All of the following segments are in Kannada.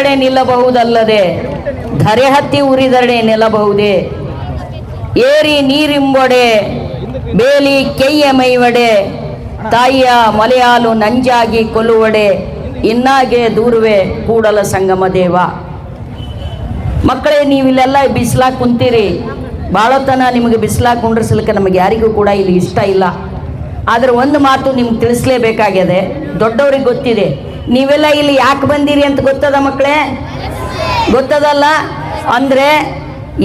ಕಡೆ ನಿಲ್ಲಬಹುದಲ್ಲದೆ ಧರೆ ಹತ್ತಿ ಉರಿದಡೆ ನಿಲ್ಲಬಹುದೇ? ಏರಿ ನೀರಿಂಬೊಡೆ, ಬೇಲಿ ಕೆಯ್ಯ ಮೈವಡೆ, ತಾಯಿಯ ಮಲೆಯಾಲು ನಂಜಾಗಿ ಕೊಲ್ಲುವಡೆ, ಇನ್ನಾಗೆ ದೂರುವೆ ಕೂಡಲ ಸಂಗಮ ದೇವ. ಮಕ್ಕಳೇ, ನೀವಿಲ್ಲೆಲ್ಲ ಬಿಸಿಲಾಗಿ ಕುಂತೀರಿ. ಭಾಳತನ ನಿಮಗೆ ಬಿಸಿಲಾಗಿ ಕುಂಡ್ರಿಸ್ಲಿಕ್ಕೆ ನಮಗೆ ಯಾರಿಗೂ ಕೂಡ ಇಲ್ಲಿ ಇಷ್ಟ ಇಲ್ಲ. ಆದರೆ ಒಂದು ಮಾತು ನಿಮ್ಗೆ ತಿಳಿಸ್ಲೇಬೇಕಾಗಿದೆ ದೊಡ್ಡವ್ರಿಗೆ ಗೊತ್ತಿದೆ ನೀವೆಲ್ಲ ಇಲ್ಲಿ ಯಾಕೆ ಬಂದಿರಿ ಅಂತ ಗೊತ್ತದ ಮಕ್ಕಳೇ ಗೊತ್ತದಲ್ಲ? ಅಂದರೆ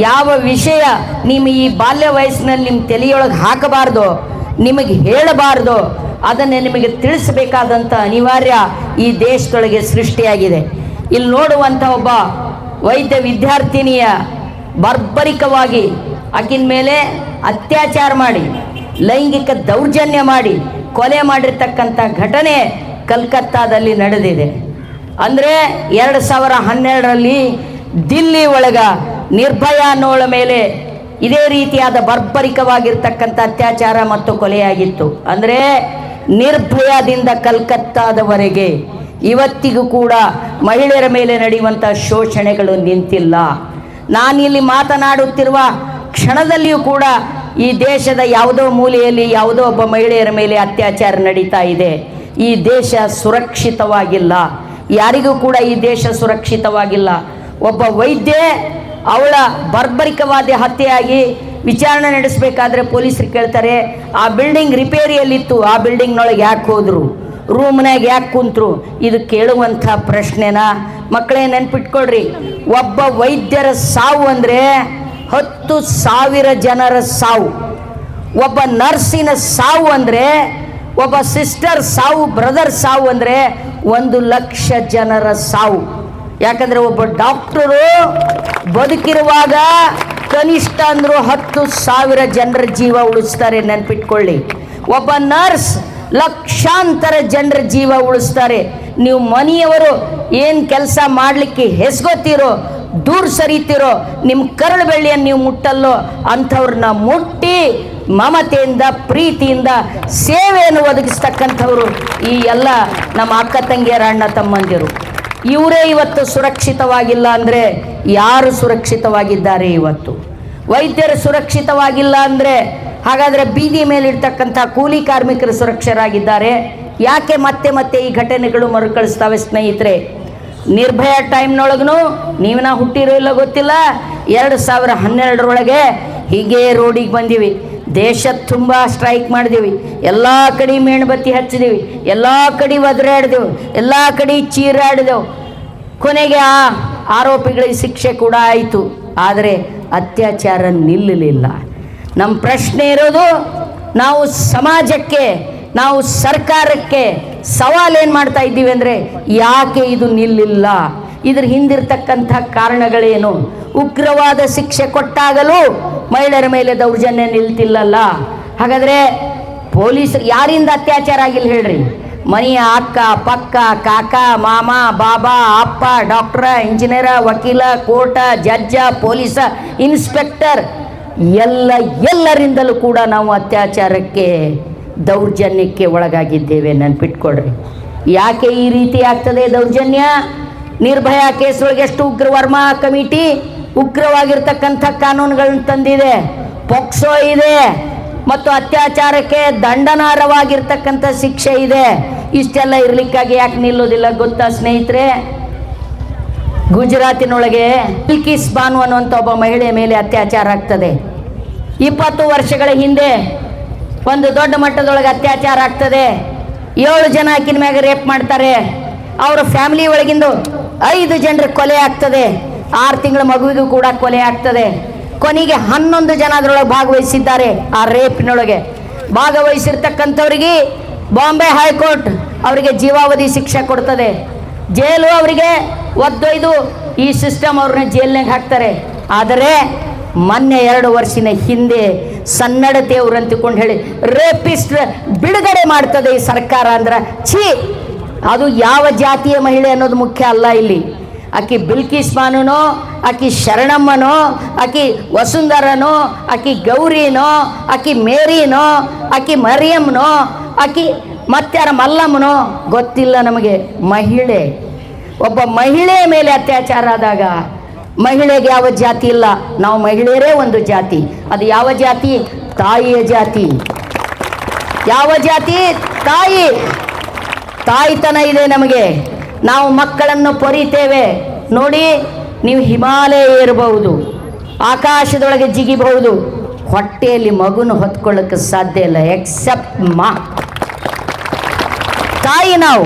ಯಾವ ವಿಷಯ ನಿಮ್ಮ ಈ ಬಾಲ್ಯ ವಯಸ್ಸಿನಲ್ಲಿ ನಿಮ್ಮ ತಲೆಯೊಳಗೆ ಹಾಕಬಾರ್ದು, ನಿಮಗೆ ಹೇಳಬಾರ್ದು, ಅದನ್ನೇ ನಿಮಗೆ ತಿಳಿಸಬೇಕಾದಂಥ ಅನಿವಾರ್ಯ ಈ ದೇಶದೊಳಗೆ ಸೃಷ್ಟಿಯಾಗಿದೆ. ಇಲ್ಲಿ ನೋಡುವಂಥ ಒಬ್ಬ ವೈದ್ಯ ವಿದ್ಯಾರ್ಥಿನಿಯ ಬರ್ಬರಿಕವಾಗಿ ಆಕಿನ ಮೇಲೆ ಅತ್ಯಾಚಾರ ಮಾಡಿ, ಲೈಂಗಿಕ ದೌರ್ಜನ್ಯ ಮಾಡಿ, ಕೊಲೆ ಮಾಡಿರ್ತಕ್ಕಂಥ ಘಟನೆ ಕಲ್ಕತ್ತಾದಲ್ಲಿ ನಡೆದಿದೆ. ಅಂದರೆ ಎರಡು ಸಾವಿರ ಹನ್ನೆರಡರಲ್ಲಿ ದಿಲ್ಲಿ ಒಳಗ ನಿರ್ಭಯ ಅನ್ನೋಳ ಮೇಲೆ ಇದೇ ರೀತಿಯಾದ ಬರ್ಬರಿಕವಾಗಿರ್ತಕ್ಕಂಥ ಅತ್ಯಾಚಾರ ಮತ್ತು ಕೊಲೆಯಾಗಿತ್ತು. ಅಂದರೆ ನಿರ್ಭಯದಿಂದ ಕಲ್ಕತ್ತಾದವರೆಗೆ ಇವತ್ತಿಗೂ ಕೂಡ ಮಹಿಳೆಯರ ಮೇಲೆ ನಡೆಯುವಂಥ ಶೋಷಣೆಗಳು ನಿಂತಿಲ್ಲ. ನಾನಿಲ್ಲಿ ಮಾತನಾಡುತ್ತಿರುವ ಕ್ಷಣದಲ್ಲಿಯೂ ಕೂಡ ಈ ದೇಶದ ಯಾವುದೋ ಮೂಲೆಯಲ್ಲಿ ಯಾವುದೋ ಒಬ್ಬ ಮಹಿಳೆಯರ ಮೇಲೆ ಅತ್ಯಾಚಾರ ನಡೀತಾ ಇದೆ. ಈ ದೇಶ ಸುರಕ್ಷಿತವಾಗಿಲ್ಲ. ಯಾರಿಗೂ ಕೂಡ ಈ ದೇಶ ಸುರಕ್ಷಿತವಾಗಿಲ್ಲ. ಒಬ್ಬ ವೈದ್ಯೆ ಅವಳ ಬರ್ಬರಿಕವಾದ ಹತ್ಯೆಯಾಗಿ ವಿಚಾರಣೆ ನಡೆಸಬೇಕಾದ್ರೆ ಪೊಲೀಸರು ಕೇಳ್ತಾರೆ, ಆ ಬಿಲ್ಡಿಂಗ್ ರಿಪೇರಿಯಲ್ಲಿತ್ತು, ಆ ಬಿಲ್ಡಿಂಗ್ನೊಳಗೆ ಯಾಕೆ ಹೋದರು? ರೂಮ್ನಾಗ ಯಾಕೆ ಕುಂತ್ರು? ಇದು ಕೇಳುವಂಥ ಪ್ರಶ್ನೆನ? ಮಕ್ಕಳೇ ನೆನ್ಪಿಟ್ಕೊಳ್ರಿ, ಒಬ್ಬ ವೈದ್ಯರ ಸಾವು ಅಂದರೆ ಹತ್ತು ಸಾವಿರ ಜನರ ಸಾವು. ಒಬ್ಬ ನರ್ಸಿನ ಸಾವು ಅಂದರೆ ಒಬ್ಬ ಸಿಸ್ಟರ್ ಸಾವು ಬ್ರದರ್ ಸಾವು ಅಂದರೆ ಒಂದು ಲಕ್ಷ ಜನರ ಸಾವು. ಯಾಕಂದರೆ ಒಬ್ಬ ಡಾಕ್ಟರು ಬದುಕಿರುವಾಗ ಕನಿಷ್ಠ ಅಂದ್ರು ಹತ್ತು ಸಾವಿರ ಜನರ ಜೀವ ಉಳಿಸ್ತಾರೆ ನೆನ್ಪಿಟ್ಕೊಳ್ಳಿ. ಒಬ್ಬ ನರ್ಸ್ ಲಕ್ಷಾಂತರ ಜನರ ಜೀವ ಉಳಿಸ್ತಾರೆ. ನೀವು ಮನೆಯವರು ಏನು ಕೆಲಸ ಮಾಡಲಿಕ್ಕೆ ಹೆಸ್ಗೊತ್ತೀರೋ, ದೂರ ಸರಿತೀರೋ ನಿಮ್ಮ ಕರಳು ಬೆಳ್ಳಿಯನ್ನು ನೀವು ಮುಟ್ಟಲ್ಲೋ, ಅಂಥವ್ರನ್ನ ಮುಟ್ಟಿ ಮಮತೆಯಿಂದ, ಪ್ರೀತಿಯಿಂದ ಸೇವೆಯನ್ನು ಒದಗಿಸ್ತಕ್ಕಂಥವರು ಈ ಎಲ್ಲ ನಮ್ಮ ಅಕ್ಕ ತಂಗಿಯರ ಅಣ್ಣ ತಮ್ಮಂದಿರು. ಇವರೇ ಇವತ್ತು ಸುರಕ್ಷಿತವಾಗಿಲ್ಲ ಅಂದರೆ ಯಾರು ಸುರಕ್ಷಿತವಾಗಿದ್ದಾರೆ ಇವತ್ತು? ವೈದ್ಯರು ಸುರಕ್ಷಿತವಾಗಿಲ್ಲ ಅಂದರೆ ಹಾಗಾದರೆ ಬೀದಿ ಮೇಲಿರ್ತಕ್ಕಂಥ ಕೂಲಿ ಕಾರ್ಮಿಕರು ಸುರಕ್ಷರಾಗಿದ್ದಾರೆ. ಯಾಕೆ ಮತ್ತೆ ಮತ್ತೆ ಈ ಘಟನೆಗಳು ಮರುಕಳಿಸ್ತಾವೆ ಸ್ನೇಹಿತರೆ? ನಿರ್ಭಯ ಟೈಮ್ನೊಳಗೂ ನೀವನ್ನ ಹುಟ್ಟಿರೋ ಇಲ್ಲ ಗೊತ್ತಿಲ್ಲ, ಎರಡು ಸಾವಿರ ಹನ್ನೆರಡರೊಳಗೆ ಹೀಗೆ ರೋಡಿಗೆ ಬಂದೀವಿ. ದೇಶ ತುಂಬ ಸ್ಟ್ರೈಕ್ ಮಾಡಿದೀವಿ. ಎಲ್ಲ ಕಡೆ ಮೇಣಬತ್ತಿ ಹಚ್ಚಿದೀವಿ. ಎಲ್ಲ ಕಡೆ ಒದರಾಡಿದೆವು. ಎಲ್ಲ ಕಡೆ ಚೀರಾಡಿದೆವು. ಕೊನೆಗೆ ಆ ಆರೋಪಿಗಳಿಗೆ ಶಿಕ್ಷೆ ಕೂಡ ಆಯಿತು. ಆದರೆ ಅತ್ಯಾಚಾರ ನಿಲ್ಲಲಿಲ್ಲ. ನಮ್ಮ ಪ್ರಶ್ನೆ ಇರೋದು, ನಾವು ಸಮಾಜಕ್ಕೆ, ನಾವು ಸರ್ಕಾರಕ್ಕೆ ಸವಾಲು ಏನು ಮಾಡ್ತಾ ಇದ್ದೀವಿ ಅಂದರೆ ಯಾಕೆ ಇದು ನಿಲ್ಲಿಲ್ಲ? ಇದ್ರ ಹಿಂದಿರ್ತಕ್ಕಂಥ ಕಾರಣಗಳೇನು? ಉಗ್ರವಾದ ಶಿಕ್ಷೆ ಕೊಟ್ಟಾಗಲೂ ಮಹಿಳೆಯರ ಮೇಲೆ ದೌರ್ಜನ್ಯ ನಿಲ್ತಿಲ್ಲಲ್ಲ. ಹಾಗಾದ್ರೆ ಪೊಲೀಸ್ ಯಾರಿಂದ ಅತ್ಯಾಚಾರ ಆಗಿಲ್ಲ ಹೇಳ್ರಿ? ಮನೆಯ ಅಕ್ಕ, ಪಕ್ಕ, ಕಾಕ, ಮಾಮ, ಬಾಬಾ, ಅಪ್ಪ, ಡಾಕ್ಟ್ರ, ಇಂಜಿನಿಯರ, ವಕೀಲ, ಕೋರ್ಟ, ಜಡ್ಜ, ಪೊಲೀಸ, ಇನ್ಸ್ಪೆಕ್ಟರ್, ಎಲ್ಲ ಎಲ್ಲರಿಂದಲೂ ಕೂಡ ನಾವು ಅತ್ಯಾಚಾರಕ್ಕೆ, ದೌರ್ಜನ್ಯಕ್ಕೆ ಒಳಗಾಗಿದ್ದೇವೆ ನೆನ್ಪಿಟ್ಕೊಡ್ರಿ ಯಾಕೆ ಈ ರೀತಿ ಆಗ್ತದೆ ದೌರ್ಜನ್ಯ? ನಿರ್ಭಯ ಕೇಸ್ ಒಳಗೆ ಎಷ್ಟು ಉಗ್ರ ವರ್ಮಾ ಕಮಿಟಿ ಉಗ್ರವಾಗಿರ್ತಕ್ಕಂಥ ಕಾನೂನುಗಳನ್ನ ತಂದಿದೆ. ಪೊಕ್ಸೋ ಇದೆ. ಮತ್ತು ಅತ್ಯಾಚಾರಕ್ಕೆ ದಂಡನಾರವಾಗಿರ್ತಕ್ಕಂಥ ಶಿಕ್ಷೆ ಇದೆ. ಇಷ್ಟೆಲ್ಲ ಇರ್ಲಿಕ್ಕಾಗಿ ಯಾಕೆ ನಿಲ್ಲೋದಿಲ್ಲ ಗೊತ್ತಾ ಸ್ನೇಹಿತರೆ? ಗುಜರಾತಿನೊಳಗೆ ಬಿಲ್ಕಿಸ್ ಬಾನು ಅನ್ನುವಂಥ ಒಬ್ಬ ಮಹಿಳೆಯ ಮೇಲೆ ಅತ್ಯಾಚಾರ ಆಗ್ತದೆ. ಇಪ್ಪತ್ತು ವರ್ಷಗಳ ಹಿಂದೆ ಒಂದು ದೊಡ್ಡ ಮಟ್ಟದೊಳಗೆ ಅತ್ಯಾಚಾರ ಆಗ್ತದೆ. ಏಳು ಜನ ಆಕಿನ ಮ್ಯಾಗ ರೇಪ್ ಮಾಡ್ತಾರೆ. ಅವರ ಫ್ಯಾಮಿಲಿ ಒಳಗಿಂದು ಐದು ಜನರ ಕೊಲೆ ಆಗ್ತದೆ. ಆರು ತಿಂಗಳ ಮಗುವಿಗೂ ಕೂಡ ಕೊಲೆ ಆಗ್ತದೆ. ಕೊನೆಗೆ ಹನ್ನೊಂದು ಜನ ಅದರೊಳಗೆ ಭಾಗವಹಿಸಿದ್ದಾರೆ ಆ ರೇಪ್ನೊಳಗೆ. ಭಾಗವಹಿಸಿರ್ತಕ್ಕಂಥವ್ರಿಗೆ ಬಾಂಬೆ ಹೈಕೋರ್ಟ್ ಅವರಿಗೆ ಜೀವಾವಧಿ ಶಿಕ್ಷೆ ಕೊಡ್ತದೆ. ಜೈಲು ಅವರಿಗೆ ಒದ್ದೊಯ್ದು ಈ ಸಿಸ್ಟಮ್ ಅವ್ರನ್ನ ಜೈಲ್ನಾಗ ಹಾಕ್ತಾರೆ. ಆದರೆ ಮೊನ್ನೆ ಎರಡು ವರ್ಷಿನ ಹಿಂದೆ ಸನ್ನಡತೆಯವರು ಅಂತಕೊಂಡು ಹೇಳಿ, ರೇಪಿಸ್ಟ್ ಬಿಡುಗಡೆ ಮಾಡ್ತದೆ ಈ ಸರ್ಕಾರ ಅಂದ್ರೆ ಛೀ ಅದು ಯಾವ ಜಾತಿಯ ಮಹಿಳೆ ಅನ್ನೋದು ಮುಖ್ಯ ಅಲ್ಲ ಇಲ್ಲಿ. ಆಕೆ ಬಿಲ್ಕಿಸ್ ಆಕೆ ಶರಣಮ್ಮನೋ, ಆಕೆ ವಸುಂಧರನೋ, ಆಕೆ ಗೌರಿನೋ, ಆಕೆ ಮೇರಿನೋ, ಆಕೆ ಮರಿಯಮ್ಮನೋ ಆಕೆ ಮತ್ತಾರ ಮಲ್ಲಮ್ಮನೋ, ಗೊತ್ತಿಲ್ಲ ನಮಗೆ. ಮಹಿಳೆ. ಒಬ್ಬ ಮಹಿಳೆಯ ಮೇಲೆ ಅತ್ಯಾಚಾರ ಆದಾಗ ಮಹಿಳೆಗೆ ಯಾವ ಜಾತಿ ಇಲ್ಲ. ನಾವು ಮಹಿಳೆಯರೇ ಒಂದು ಜಾತಿ. ಅದು ಯಾವ ಜಾತಿ? ತಾಯಿಯ ಜಾತಿ. ಯಾವ ಜಾತಿ? ತಾಯಿ. ತಾಯ್ತನ ಇದೆ ನಮಗೆ. ನಾವು ಮಕ್ಕಳನ್ನು ಪೊರಿತೇವೆ. ನೋಡಿ, ನೀವು ಹಿಮಾಲಯ ಏರಬಹುದು. ಆಕಾಶದೊಳಗೆ ಜಿಗಿಬಹುದು. ಹೊಟ್ಟೆಯಲ್ಲಿ ಮಗುನ ಹೊತ್ಕೊಳ್ಳೋಕ್ಕೆ ಸಾಧ್ಯ ಇಲ್ಲ ಎಕ್ಸೆಪ್ಟ್ ಮಾ. ತಾಯಿ ನಾವು,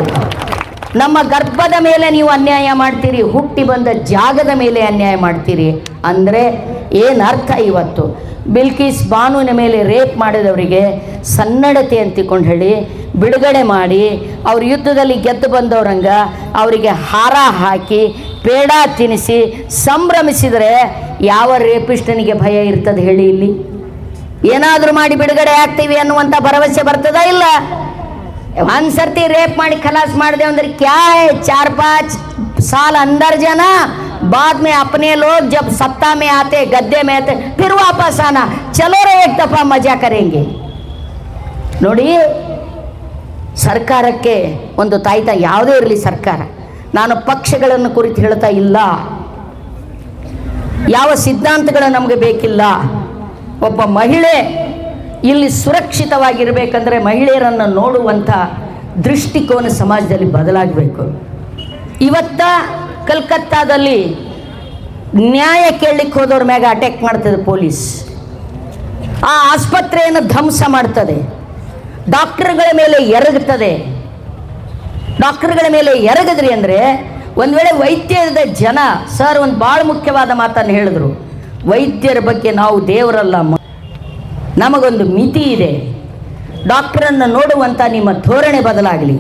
ನಮ್ಮ ಗರ್ಭದ ಮೇಲೆ ನೀವು ಅನ್ಯಾಯ ಮಾಡ್ತೀರಿ, ಹುಟ್ಟಿ ಬಂದ ಜಾಗದ ಮೇಲೆ ಅನ್ಯಾಯ ಮಾಡ್ತೀರಿ. ಅಂದರೆ ಏನು ಅರ್ಥ ಇವತ್ತು? ಬಿಲ್ಕಿಸ್ ಬಾನುವಿನ ಮೇಲೆ ರೇಪ್ ಮಾಡಿದವರಿಗೆ ಸನ್ನಡತೆ ಅಂತಿಕೊಂಡು ಹೇಳಿ, ಬಿಡುಗಡೆ ಮಾಡಿ, ಅವ್ರ ಯುದ್ಧದಲ್ಲಿ ಗೆದ್ದು ಬಂದವರಂಗ ಅವರಿಗೆ ಹಾರ ಹಾಕಿ, ಪೇಡ ತಿನ್ನಿಸಿ ಸಂಭ್ರಮಿಸಿದರೆ ಯಾವ ರೇಪಿಸ್ಟನಿಗೆ ಭಯ ಇರ್ತದೆ ಹೇಳಿ ಇಲ್ಲಿ? ಏನಾದರೂ ಮಾಡಿ ಬಿಡುಗಡೆ ಆಗ್ತೀವಿ ಅನ್ನುವಂಥ ಭರವಸೆ ಬರ್ತದ ಇಲ್ಲ? ಒಂದು ಸರ್ತಿ ರೇಪ್ ಮಾಡಿ ಖಲಾಸ್ ಮಾಡಿದೆ ಅಂದ್ರೆ ಕ್ಯಾ ಚಾರ್, ಪಾಚ್ ಸಾಲ ಅಂದರ್ ಜನ बाद में अपने लोग जब सत्ता में आते गद्दे में आते फिर वापस आना चलो रे एक दफा मजा करेंगे ನೋಡಿ ಸರ್ಕಾರಕ್ಕೆ ಒಂದು ತಾಯ್ತ ಯಾವುದೇ ಇರಲಿ ಸರ್ಕಾರ ನಾನು ಪಕ್ಷಗಳನ್ನು ಕುರಿತು ಹೇಳ್ತಾ ಇಲ್ಲ ಯಾವ ಸಿದ್ಧಾಂತಗಳು ನಮಗೆ ಬೇಕಿಲ್ಲ ಒಬ್ಬ ಮಹಿಳೆ ಇಲ್ಲಿ ಸುರಕ್ಷಿತವಾಗಿರಬೇಕಂದ್ರೆ ಮಹಿಳೆಯರನ್ನು ನೋಡುವಂಥ ದೃಷ್ಟಿಕೋನ ಸಮಾಜದಲ್ಲಿ ಬದಲಾಗಬೇಕು ಇವತ್ತ ಕಲ್ಕತ್ತಾದಲ್ಲಿ ನ್ಯಾಯ ಕೇಳಲಿಕ್ಕೆ ಹೋದವ್ರ ಮ್ಯಾಗ ಅಟ್ಯಾಕ್ ಮಾಡ್ತದೆ ಪೊಲೀಸ್. ಆ ಆಸ್ಪತ್ರೆಯನ್ನು ಧ್ವಂಸ ಮಾಡ್ತದೆ. ಡಾಕ್ಟರ್ಗಳ ಮೇಲೆ ಎರಗುತ್ತದೆ. ಡಾಕ್ಟರ್ಗಳ ಮೇಲೆ ಎರಗದ್ರಿ ಅಂದರೆ ಒಂದು ವೇಳೆ ವೈದ್ಯದ ಜನ, ಸರ್ ಒಂದು ಭಾಳ ಮುಖ್ಯವಾದ ಮಾತನ್ನು ಹೇಳಿದ್ರು. ವೈದ್ಯರ ಬಗ್ಗೆ ನಾವು ದೇವರಲ್ಲ ನಮಗೊಂದು ಮಿತಿ ಇದೆ. ಡಾಕ್ಟರನ್ನು ನೋಡುವಂಥ ನಿಮ್ಮ ಧೋರಣೆ ಬದಲಾಗಲಿ.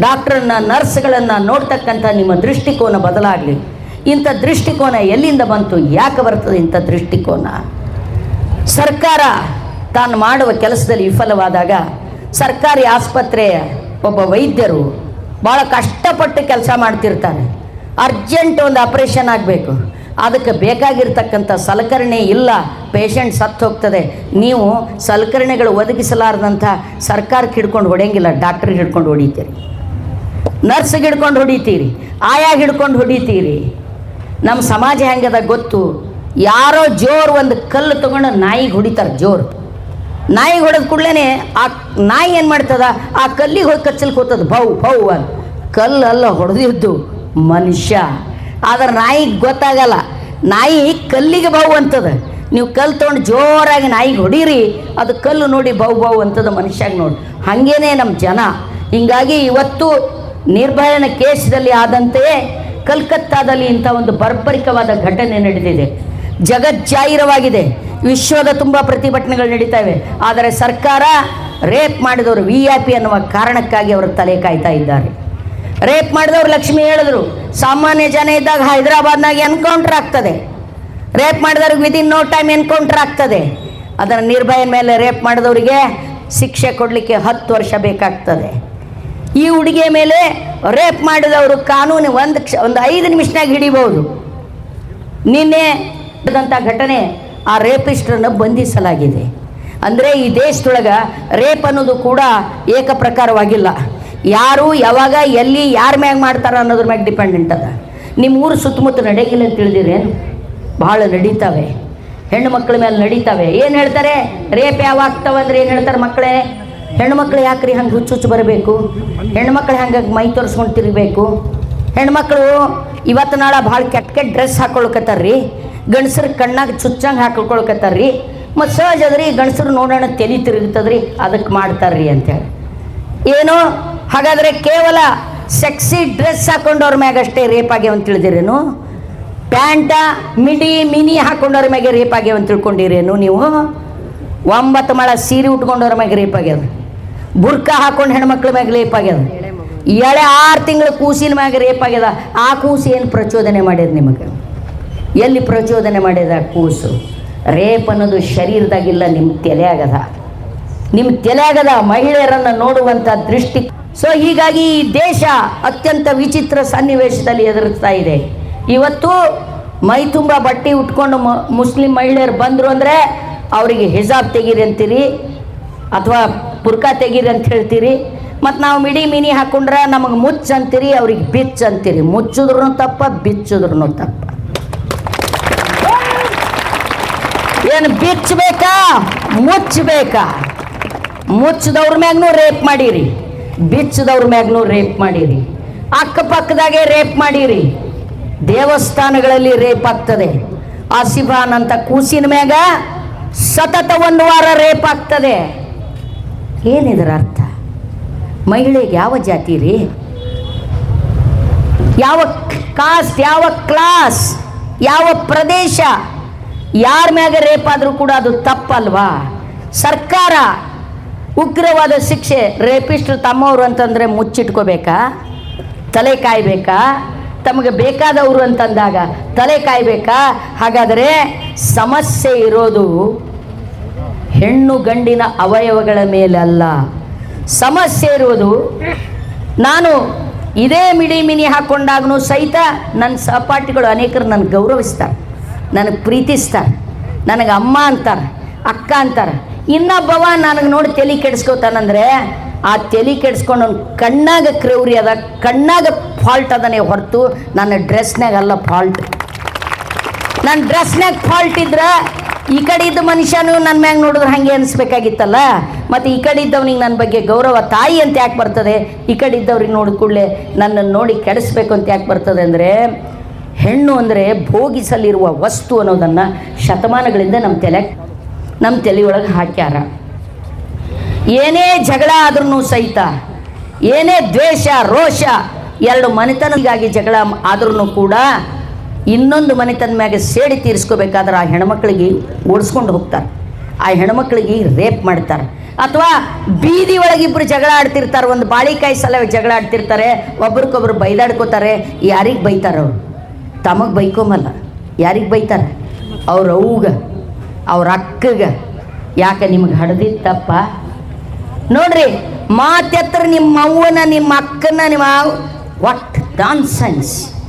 ಡಾಕ್ಟರನ್ನ ನರ್ಸ್ಗಳನ್ನು ನೋಡ್ತಕ್ಕಂಥ ನಿಮ್ಮ ದೃಷ್ಟಿಕೋನ ಬದಲಾಗಲಿ. ಇಂಥ ದೃಷ್ಟಿಕೋನ ಎಲ್ಲಿಂದ ಬಂತು? ಯಾಕೆ ಬರ್ತದೆ ಇಂಥ ದೃಷ್ಟಿಕೋನ? ಸರ್ಕಾರ ತಾನು ಮಾಡುವ ಕೆಲಸದಲ್ಲಿ ವಿಫಲವಾದಾಗ ಸರ್ಕಾರಿ ಆಸ್ಪತ್ರೆಯ ಒಬ್ಬ ವೈದ್ಯರು ಭಾಳ ಕಷ್ಟಪಟ್ಟು ಕೆಲಸ ಮಾಡ್ತಿರ್ತಾರೆ. ಅರ್ಜೆಂಟ್ ಒಂದು ಆಪರೇಷನ್ ಆಗಬೇಕು. ಅದಕ್ಕೆ ಬೇಕಾಗಿರ್ತಕ್ಕಂಥ ಸಲಕರಣೆ ಇಲ್ಲ. ಪೇಷಂಟ್ ಸತ್ತು ಹೋಗ್ತದೆ. ನೀವು ಸಲಕರಣೆಗಳು ಒದಗಿಸಲಾರದಂಥ ಸರ್ಕಾರಕ್ಕೆ ಹಿಡ್ಕೊಂಡು ಹೊಡೆಯಂಗಿಲ್ಲ. ಡಾಕ್ಟ್ರಿಗೆ ಹಿಡ್ಕೊಂಡು ಹೊಡಿತೀರಿ. ನರ್ಸ್ಗೆ ಹಿಡ್ಕೊಂಡು ಹೊಡಿತೀರಿ ಆಯಾಗ ಹಿಡ್ಕೊಂಡು ಹೊಡಿತೀರಿ. ನಮ್ಮ ಸಮಾಜ ಹೆಂಗದ ಗೊತ್ತು? ಯಾರೋ ಜೋರು ಒಂದು ಕಲ್ಲು ತಗೊಂಡು ನಾಯಿಗೆ ಹೊಡಿತಾರೆ ಜೋರು. ನಾಯಿಗೆ ಹೊಡೆದ ಕೂಡಲೇ ಆ ನಾಯಿ ಏನು ಮಾಡ್ತದ? ಆ ಕಲ್ಲಿಗೆ ಹೋಗಿ ಕಚ್ಚಲಿಕ್ಕೆ ಹೋಗ್ತದ. ಭೌ ಭೌ ಅಂತ. ಕಲ್ಲಲ್ಲ ಹೊಡೆದಿದ್ದು ಮನುಷ್ಯ. ಆದ್ರೆ ನಾಯಿಗೆ ಗೊತ್ತಾಗಲ್ಲ. ನಾಯಿ ಕಲ್ಲಿಗೆ ಬೌ ಅಂತದ. ನೀವು ಕಲ್ಲು ತೊಗೊಂಡು ಜೋರಾಗಿ ನಾಯಿಗೆ ಹೊಡೀರಿ, ಅದು ಕಲ್ಲು ನೋಡಿ ಬೌ ಬೌ ಅಂತದ ಮನುಷ್ಯಾಗ ನೋಡಿ. ಹಾಗೇನೆ ನಮ್ಮ ಜನ. ಹಿಂಗಾಗಿ ಇವತ್ತು ನಿರ್ಭಯನ ಕೇಸದಲ್ಲಿ ಆದಂತೆಯೇ ಕಲ್ಕತ್ತಾದಲ್ಲಿ ಇಂಥ ಒಂದು ಬರ್ಬರಿಕವಾದ ಘಟನೆ ನಡೆದಿದೆ ಜಗಜ್ಜಾಹಿರವಾಗಿದೆ ವಿಶ್ವದ ತುಂಬ ಪ್ರತಿಭಟನೆಗಳು ನಡೀತವೆ. ಆದರೆ ಸರ್ಕಾರ ರೇಪ್ ಮಾಡಿದವರು ವಿ ಐ ಪಿ ಅನ್ನುವ ಕಾರಣಕ್ಕಾಗಿ ಅವರು ತಲೆ ಕಾಯ್ತಾ ಇದ್ದಾರೆ. ರೇಪ್ ಮಾಡಿದವರು ಲಕ್ಷ್ಮಿ ಹೇಳಿದ್ರು, ಸಾಮಾನ್ಯ ಜನ ಇದ್ದಾಗ ಹೈದರಾಬಾದ್ನಾಗ ಎನ್ಕೌಂಟರ್ ಆಗ್ತದೆ. ರೇಪ್ ಮಾಡಿದವ್ರಿಗೆ ವಿದಿನ್ ನೋ ಟೈಮ್ ಎನ್ಕೌಂಟರ್ ಆಗ್ತದೆ. ಅದರ ನಿರ್ಭಯನ ಮೇಲೆ ರೇಪ್ ಮಾಡಿದವರಿಗೆ ಶಿಕ್ಷೆ ಕೊಡಲಿಕ್ಕೆ ಹತ್ತು ವರ್ಷ ಬೇಕಾಗ್ತದೆ. ಈ ಹುಡುಗಿಯ ಮೇಲೆ ರೇಪ್ ಮಾಡಿದವರು ಕಾನೂನು ಒಂದು ಕ್ಷ ಒಂದು ಐದು ನಿಮಿಷನಾಗ ಹಿಡಿಬಹುದು ನಿನ್ನೆ ಇದ್ದಂಥ ಘಟನೆ ಆ ರೇಪಿಸ್ಟ್ರನ್ನು ಬಂಧಿಸಲಾಗಿದೆ. ಅಂದರೆ ಈ ದೇಶದೊಳಗೆ ರೇಪ್ ಅನ್ನೋದು ಕೂಡ ಏಕಪ್ರಕಾರವಾಗಿಲ್ಲ ಯಾರು ಯಾವಾಗ, ಎಲ್ಲಿ, ಯಾರ ಮ್ಯಾಗ ಮಾಡ್ತಾರ ಅನ್ನೋದ್ರ ಮ್ಯಾಗ ಡಿಪೆಂಡೆಂಟ್ ಅದ. ನಿಮ್ಮ ಊರು ಸುತ್ತಮುತ್ತ ನಡೆಯಂಗಿಲ್ಲ ಅಂತ ತಿಳಿದಿರೇನು? ಭಾಳ ನಡೀತಾವೆ. ಹೆಣ್ಣು ಮಕ್ಕಳ ಮೇಲೆ ನಡೀತಾವೆ. ಏನು ಹೇಳ್ತಾರೆ? ರೇಪ್ ಯಾವಾಗ್ತಾವಂದ್ರೆ ಏನು ಹೇಳ್ತಾರೆ ಮಕ್ಕಳೇ? ಹೆಣ್ಣು ಮಕ್ಳು ಯಾಕ್ರಿ ಹಂಗೆ ಹುಚ್ಚು ಹುಚ್ಚು ಬರಬೇಕು? ಹೆಣ್ಮಕ್ಳು ಹಂಗೆ ಮೈ ತೋರಿಸ್ಕೊಂಡು ತಿರುಗಬೇಕು? ಹೆಣ್ಮಕ್ಳು ಇವತ್ತು ನಾಳೆ ಭಾಳ ಕೆಟ್ಟ ಕೆಟ್ಟ ಡ್ರೆಸ್ ಹಾಕೊಳ್ಕತ್ತಾರ್ರಿ. ಗಂಡಸ್ರ ಕಣ್ಣಾಗ ಚುಚ್ಚಂಗೆ ಹಾಕೊಳ್ಕೊಳ್ಕತ್ತಾರ್ರಿ. ಮತ್ತು ಸಹಜ ಅದ್ರಿ, ಗಂಡಸ್ರು ನೋಡೋಣ ತಲೆ ತಿರುಗ್ತದ್ರಿ ಅದಕ್ಕೆ ಮಾಡ್ತಾರ್ರಿ ಅಂತೇಳಿ ಏನು? ಹಾಗಾದರೆ ಕೇವಲ ಸೆಕ್ಸಿ ಡ್ರೆಸ್ ಹಾಕೊಂಡವ್ರ ಮ್ಯಾಗ ಅಷ್ಟೇ ರೇಪ್ ಆಗ್ಯಾವ ಅಂತ ತಿಳಿದಿರೇನು? ಪ್ಯಾಂಟ, ಮಿಡಿ, ಮಿನಿ ಹಾಕೊಂಡವ್ರ ಮ್ಯಾಗೆ ರೇಪ್ ಆಗ್ಯಾವ ಅಂತ ತಿಳ್ಕೊಂಡಿರೇನು ನೀವು? ಒಂಬತ್ತು ಮಳ ಸೀರೆ ಉಟ್ಕೊಂಡವ್ರ ಮ್ಯಾಗೆ ರೇಪ್ ಆಗ್ಯದ ಬುರ್ಕ ಹಾಕೊಂಡು ಹೆಣ್ಮಕ್ಳ ಮ್ಯಾಗ ರೇಪ್ ಆಗ್ಯದ. ಎಳೆ ಆರು ತಿಂಗಳ ಕೂಸಿನ ಮ್ಯಾಗ ರೇಪ್ ಆಗ್ಯದ. ಆ ಕೂಸು ಏನು ಪ್ರಚೋದನೆ ಮಾಡ್ಯದ ನಿಮಗೆ? ಎಲ್ಲಿ ಪ್ರಚೋದನೆ ಮಾಡ್ಯದ ಕೂಸು? ರೇಪ್ ಅನ್ನೋದು ಶರೀರದಾಗಿಲ್ಲ ನಿಮ್ಮ ತಲೆಯಾಗದ ನಿಮ್ಮ ತಲೆಯಾಗದ ಮಹಿಳೆಯರನ್ನು ನೋಡುವಂಥ ದೃಷ್ಟಿ. ಸೊ ಹೀಗಾಗಿ ಈ ದೇಶ ಅತ್ಯಂತ ವಿಚಿತ್ರ ಸನ್ನಿವೇಶದಲ್ಲಿ ಎದುರಿಸ್ತಾ ಇದೆ. ಇವತ್ತು ಮೈ ತುಂಬ ಬಟ್ಟೆ ಉಟ್ಕೊಂಡು ಮ, ಮುಸ್ಲಿಂ ಮಹಿಳೆಯರು ಬಂದರು ಅಂದರೆ ಅವರಿಗೆ ಹಿಜಾಬ್ ತೆಗೀರಿ ಅಂತೀರಿ? ಅಥವಾ ಬುರ್ಕಾ ತೆಗೀರಿ ಅಂತ ಹೇಳ್ತೀರಿ. ಮತ್ತು ನಾವು ಮಿಡಿ ಮಿನಿ ಹಾಕೊಂಡ್ರೆ ನಮಗೆ ಮುಚ್ಚ ಅಂತೀರಿ, ಅವ್ರಿಗೆ ಬಿಚ್ಚ ಅಂತೀರಿ. ಮುಚ್ಚಿದ್ರು ತಪ್ಪ ಬಿಚ್ಚಿದ್ರು ತಪ್ಪ. ಏನು ಬಿಚ್ಚಬೇಕಾ ಮುಚ್ಚಬೇಕಾ ಮುಚ್ಚಿದವ್ರ ಮ್ಯಾಗ್ನೂ ರೇಪ್ ಮಾಡೀರಿ. ಬಿಚ್ಚದವ್ರ ಮ್ಯಾಗ್ನೂ ರೇಪ್ ಮಾಡಿರಿ. ಅಕ್ಕಪಕ್ಕದಾಗೆ ರೇಪ್ ಮಾಡಿರಿ. ದೇವಸ್ಥಾನಗಳಲ್ಲಿ ರೇಪ್ ಆಗ್ತದೆ. ಆಸಿಫಾನ್ ಅಂತ ಕೂಸಿನ ಮ್ಯಾಗ ಸತತ ಒಂದು ವಾರ ರೇಪ್ ಆಗ್ತದೆ. ಏನಿದರ ಅರ್ಥ? ಮಹಿಳೆಗೆ ಯಾವ ಜಾತಿ ರೀ? ಯಾವ ಕಾಸ್ಟ್, ಯಾವ ಕ್ಲಾಸ್, ಯಾವ ಪ್ರದೇಶ? ಯಾರ ಮ್ಯಾಗ ರೇಪ್ ಆದರೂ ಕೂಡ ಅದು ತಪ್ಪಲ್ವಾ? ಸರ್ಕಾರ ಉಗ್ರವಾದ ಶಿಕ್ಷೆ ರೇಪಿಸ್ಟ್ರು ತಮ್ಮವರು ಅಂತಂದರೆ ಮುಚ್ಚಿಟ್ಕೋಬೇಕಾ? ತಲೆ ಕಾಯಬೇಕಾ? ತಮಗೆ ಬೇಕಾದವರು ಅಂತಂದಾಗ ತಲೆ ಕಾಯಬೇಕಾ? ಹಾಗಾದರೆ ಸಮಸ್ಯೆ ಇರೋದು ಹೆಣ್ಣು ಗಂಡಿನ ಅವಯವಗಳ ಮೇಲೆ ಅಲ್ಲ. ಸಮಸ್ಯೆ ಇರುವುದು, ನಾನು ಇದೇ ಮಿಡಿ ಮಿನಿ ಹಾಕ್ಕೊಂಡಾಗೂ ಸಹಿತ ನನ್ನ ಸಹಪಾಠಿಗಳು ಅನೇಕರು ನನ್ನ ಗೌರವಿಸ್ತಾರೆ ನನಗೆ ಪ್ರೀತಿಸ್ತಾರೆ, ನನಗೆ ಅಮ್ಮ ಅಂತಾರೆ, ಅಕ್ಕ ಅಂತಾರೆ. ಇನ್ನೊಬ್ಬವ ನನಗೆ ನೋಡಿ ತಲೆ ಕೆಡಿಸ್ಕೋತಾನಂದ್ರೆ ಆ ತಲೆ ಕೆಡಿಸ್ಕೊಂಡು ಕಣ್ಣಾಗ ಕ್ರೌರಿ ಅದ, ಕಣ್ಣಾಗ ಫಾಲ್ಟ್ ಅದನೇ ಹೊರತು ನನ್ನ ಡ್ರೆಸ್ನಾಗ ಅಲ್ಲ ಫಾಲ್ಟ್ ನನ್ನ ಡ್ರೆಸ್ನಾಗ ಫಾಲ್ಟ್ ಇದ್ರೆ ಈ ಕಡೆ ಇದ್ದ ಮನುಷ್ಯನು ನನ್ನ ಮ್ಯಾಗ ನೋಡಿದ್ರೆ ಹಾಗೆ ಅನಿಸ್ಬೇಕಾಗಿತ್ತಲ್ಲ? ಮತ್ತು ಈ ಕಡೆ ಇದ್ದವನಿಗೆ ನನ್ನ ಬಗ್ಗೆ ಗೌರವ ತಾಯಿ ಅಂತ ಯಾಕೆ ಬರ್ತದೆ? ಈ ಕಡೆ ಇದ್ದವ್ರಿಗೆ ನೋಡಿದ ಕೂಡಲೇ ನನ್ನನ್ನು ನೋಡಿ ಕೆಡಿಸ್ಬೇಕು ಅಂತ ಯಾಕೆ ಬರ್ತದೆ ಅಂದರೆ, ಹೆಣ್ಣು ಅಂದರೆ ಭೋಗಿಸಲಿರುವ ವಸ್ತು ಅನ್ನೋದನ್ನು ಶತಮಾನಗಳಿಂದ ನಮ್ಮ ತಲೆ ನಮ್ಮ ತಲೆಯೊಳಗೆ ಹಾಕ್ಯಾರ. ಏನೇ ಜಗಳ ಆದ್ರೂ ಸಹಿತ, ಏನೇ ದ್ವೇಷ ರೋಷ, ಎರಡು ಮನೆತನಗಾಗಿ ಜಗಳ ಆದ್ರೂ ಕೂಡ ಇನ್ನೊಂದು ಮನೆತನ ಮ್ಯಾಗೆ ಸೇಡಿ ತೀರಿಸ್ಕೋಬೇಕಾದ್ರೆ ಆ ಹೆಣ್ಮಕ್ಳಿಗೆ ಓಡಿಸ್ಕೊಂಡು ಹೋಗ್ತಾರೆ. ಆ ಹೆಣ್ಮಕ್ಳಿಗೆ ರೇಪ್ ಮಾಡ್ತಾರೆ. ಅಥವಾ ಬೀದಿ ಒಳಗೆ ಇಬ್ಬರು ಜಗಳ ಆಡ್ತಿರ್ತಾರೆ, ಒಂದು ಬಾಳಿಕಾಯಿ ಸಲ ಜಗಳ ಆಡ್ತಿರ್ತಾರೆ, ಒಬ್ರಿಗೊಬ್ರು ಬೈದಾಡ್ಕೋತಾರೆ, ಯಾರಿಗೆ ಬೈತಾರೆ ಅವರು? ತಮಗೆ ಬೈಕೋಮಲ್ಲ, ಯಾರಿಗೆ ಬೈತಾರೆ? ಅವ್ರ ಅವ್ಗ, ಅವ್ರ ಅಕ್ಕಗ. ಯಾಕೆ ನಿಮ್ಗೆ ಹಡ್ದಿತ್ತಪ್ಪ? ನೋಡ್ರಿ ಮಾತೆತ್ರ ನಿಮ್ಮ ಅವ್ವನ, ನಿಮ್ಮ ಅಕ್ಕನ, ನಿಮ್ಮ ವಾಟ್ ನಾನ್ಸೆನ್ಸ್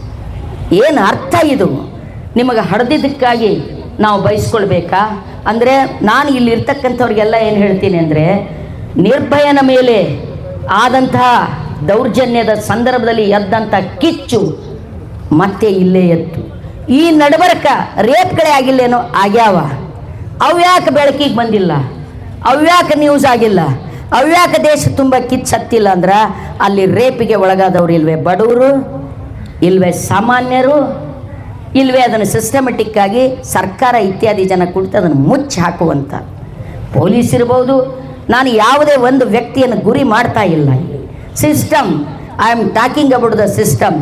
ಏನು ಅರ್ಥ ಇದು? ನಿಮಗೆ ಹಡ್ದಿದ್ದಕ್ಕಾಗಿ ನಾವು ಬಯಸ್ಕೊಳ್ಬೇಕಾ? ಅಂದರೆ ನಾನು ಇಲ್ಲಿ ಇರ್ತಕ್ಕಂಥವ್ರಿಗೆಲ್ಲ ಏನು ಹೇಳ್ತೀನಿ ಅಂದರೆ, ನಿರ್ಭಯನ ಮೇಲೆ ಆದಂತಹ ದೌರ್ಜನ್ಯದ ಸಂದರ್ಭದಲ್ಲಿ ಎದ್ದಂಥ ಕಿಚ್ಚು ಮತ್ತೆ ಇಲ್ಲೇ ಎತ್ತು. ಈ ನಡಬರಕ ರೇಪ್ಗಳೇ ಆಗಿಲ್ಲೇನೋ, ಆಗ್ಯಾವ. ಅವ್ಯಾಕ ಬೆಳಕಿಗೆ ಬಂದಿಲ್ಲ? ಅವ್ಯಾಕ ನ್ಯೂಸ್ ಆಗಿಲ್ಲ? ಅವ್ಯಾಕ ದೇಶ ತುಂಬ ಕಿಚ್ಚತ್ತಿಲ್ಲ ಅಂದ್ರೆ, ಅಲ್ಲಿ ರೇಪಿಗೆ ಒಳಗಾದವ್ರು ಇಲ್ವೇ? ಬಡವರು ಇಲ್ವೇ ಸಾಮಾನ್ಯರು, ಇಲ್ವೇ ಅದನ್ನು ಸಿಸ್ಟಮೆಟಿಕ್ಕಾಗಿ ಸರ್ಕಾರ ಇತ್ಯಾದಿ ಜನ ಕುಳಿತು ಅದನ್ನು ಮುಚ್ಚಿ ಹಾಕುವಂಥ ಪೊಲೀಸ್ ಇರ್ಬೋದು, ನಾನು ಯಾವುದೇ ಒಂದು ವ್ಯಕ್ತಿಯನ್ನು ಗುರಿ ಮಾಡ್ತಾ ಇಲ್ಲ. System I am talking about the system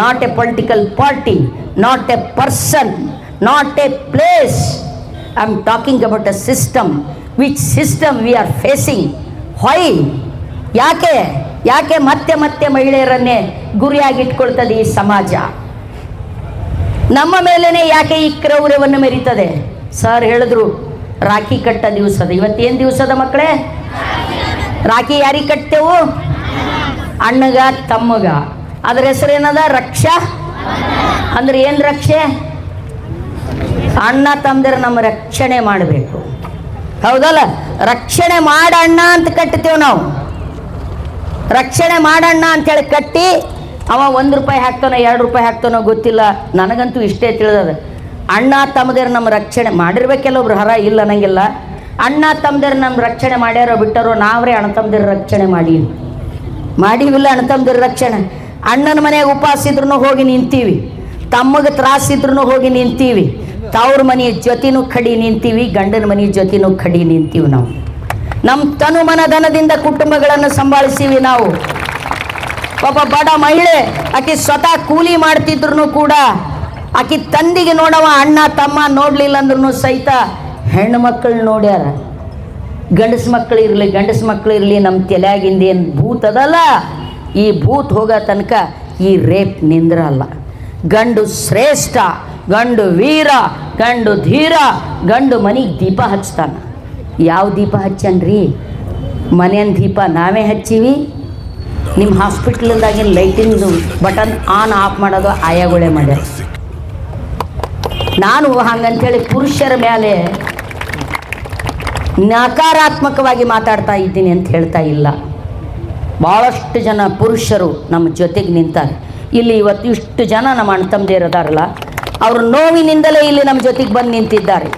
not a political party not a person not a place I am talking about a system which system we are facing why ಯಾಕೆ? ಯಾಕೆ ಮತ್ತೆ ಮತ್ತೆ ಮಹಿಳೆಯರನ್ನೇ ಗುರಿಯಾಗಿಟ್ಕೊಳ್ತದೆ ಈ ಸಮಾಜ? ನಮ್ಮ ಮೇಲೇನೆ ಯಾಕೆ ಈ ಕ್ರೌರ್ಯವನ್ನು ಮೆರೀತದೆ? ಸರ್ ಹೇಳಿದ್ರು, ರಾಖಿ ಕಟ್ಟ ದಿವಸದ. ಇವತ್ತೇನು ದಿವಸದ ಮಕ್ಕಳೇ? ರಾಖಿ ಯಾರಿಗೆ ಕಟ್ತೇವು? ಅಣ್ಣಗ, ತಮ್ಮಗ. ಅದ್ರ ಹೆಸರೇನದ? ರಕ್ಷಾ? ಅಂದ್ರೆ ಏನು ರಕ್ಷೆ? ಅಣ್ಣ ತಮ್ಮದಿರ ನಮ್ಮ ರಕ್ಷಣೆ ಮಾಡಬೇಕು. ಹೌದಲ್ಲ? ರಕ್ಷಣೆ ಮಾಡಣ್ಣ ಅಂತ ಕಟ್ತೇವೆ ನಾವು. ರಕ್ಷಣೆ ಮಾಡಣ್ಣ ಅಂತೇಳಿ ಕಟ್ಟಿ ಅವ ಒಂದು ರೂಪಾಯಿ ಹಾಕ್ತಾನೋ, ಎರಡು ರೂಪಾಯಿ ಹಾಕ್ತಾನೋ ಗೊತ್ತಿಲ್ಲ. ನನಗಂತೂ ಇಷ್ಟೇ ತಿಳಿದದ. ಅಣ್ಣ ತಮ್ಮದೇರು ನಮ್ಮ ರಕ್ಷಣೆ ಮಾಡಿರ್ಬೇಕೆಲ್ಲೊಬ್ರು ಹರ ಇಲ್ಲ ಅನ್ನಂಗಿಲ್ಲ. ಅಣ್ಣ ತಮ್ಮದೇರು ನಮ್ಮ ರಕ್ಷಣೆ ಮಾಡ್ಯಾರೋ ಬಿಟ್ಟಾರೋ, ನಾವ್ರೇ ಅಣ್ಣ ತಮ್ಮದಿರ ರಕ್ಷಣೆ ಮಾಡಿ ಮಾಡಿವಿಲ್ಲ ಅಣ್ಣ ತಮ್ಮದಿರ ರಕ್ಷಣೆ. ಅಣ್ಣನ ಮನೆಗೆ ಉಪವಾಸ ಇದ್ರೂ ಹೋಗಿ ನಿಂತೀವಿ. ತಮ್ಮಗೆ ತ್ರಾಸಿದ್ರೂ ಹೋಗಿ ನಿಂತೀವಿ. ತವ್ರ ಮನೆಯ ಜೊತೆನೂ ಕಡಿ ನಿಂತೀವಿ, ಗಂಡನ ಮನೆಯ ಜೊತೆನೂ ಕಡಿ ನಿಂತೀವಿ ನಾವು. ನಮ್ಮ ತನು ಮನಧನದಿಂದ ಕುಟುಂಬಗಳನ್ನು ಸಂಭಾಳಿಸೀವಿ ನಾವು. ಒಬ್ಬ ಬಡ ಮಹಿಳೆ, ಆಕೆ ಸ್ವತಃ ಕೂಲಿ ಮಾಡ್ತಿದ್ರು ಕೂಡ ಆಕೆ ತಂದಿಗೆ ನೋಡವ ಅಣ್ಣ ತಮ್ಮ ನೋಡಲಿಲ್ಲ ಅಂದ್ರೂ ಸಹಿತ ಹೆಣ್ಣು ಮಕ್ಕಳು ನೋಡ್ಯಾರ. ಗಂಡಸ ಮಕ್ಕಳು ಇರಲಿ, ಗಂಡಸ ಮಕ್ಕಳು ಇರಲಿ ನಮ್ಮ ತಲೆಯಾಗಿಂದ ಏನು ಭೂತ್ ಅದಲ್ಲ. ಈ ಭೂತ್ ಹೋಗೋ ತನಕ ಈ ರೇಪ್ ನಿಂದ್ರಲ್ಲ ಗಂಡು ಶ್ರೇಷ್ಠ, ಗಂಡು ವೀರ, ಗಂಡು ಧೀರ, ಗಂಡು ಮನೆಗೆ ದೀಪ ಹಚ್ತಾನ. ಯಾವ ದೀಪ ಹಚ್ಚನ್ರಿ? ಮನೆಯನ್ ದೀಪ ನಾವೇ ಹಚ್ಚೀವಿ. ನಿಮ್ಮ ಹಾಸ್ಪಿಟ್ಲದಾಗಿನ ಲೈಟಿಂದು ಬಟನ್ ಆನ್, ಆಫ್ ಮಾಡೋದು ಆಯಾಗಳೇ ಮಾಡ್ಯಾರ ನಾನು ಹಂಗಂತೇಳಿ ಪುರುಷರ ಮೇಲೆ ನಕಾರಾತ್ಮಕವಾಗಿ ಮಾತಾಡ್ತಾ ಇದ್ದೀನಿ ಅಂತ ಹೇಳ್ತಾ ಇಲ್ಲ. ಭಾಳಷ್ಟು ಜನ ಪುರುಷರು ನಮ್ಮ ಜೊತೆಗೆ ನಿಂತಾರೆ. ಇಲ್ಲಿ ಇವತ್ತು ಇಷ್ಟು ಜನ ನಮ್ಮ ಅಣ್ಣ ತಮ್ಮದಿರದಾರಲ್ಲ ಅವರು ನೋವಿನಿಂದಲೇ ಇಲ್ಲಿ ನಮ್ಮ ಜೊತೆಗೆ ಬಂದು ನಿಂತಿದ್ದಾರೆ.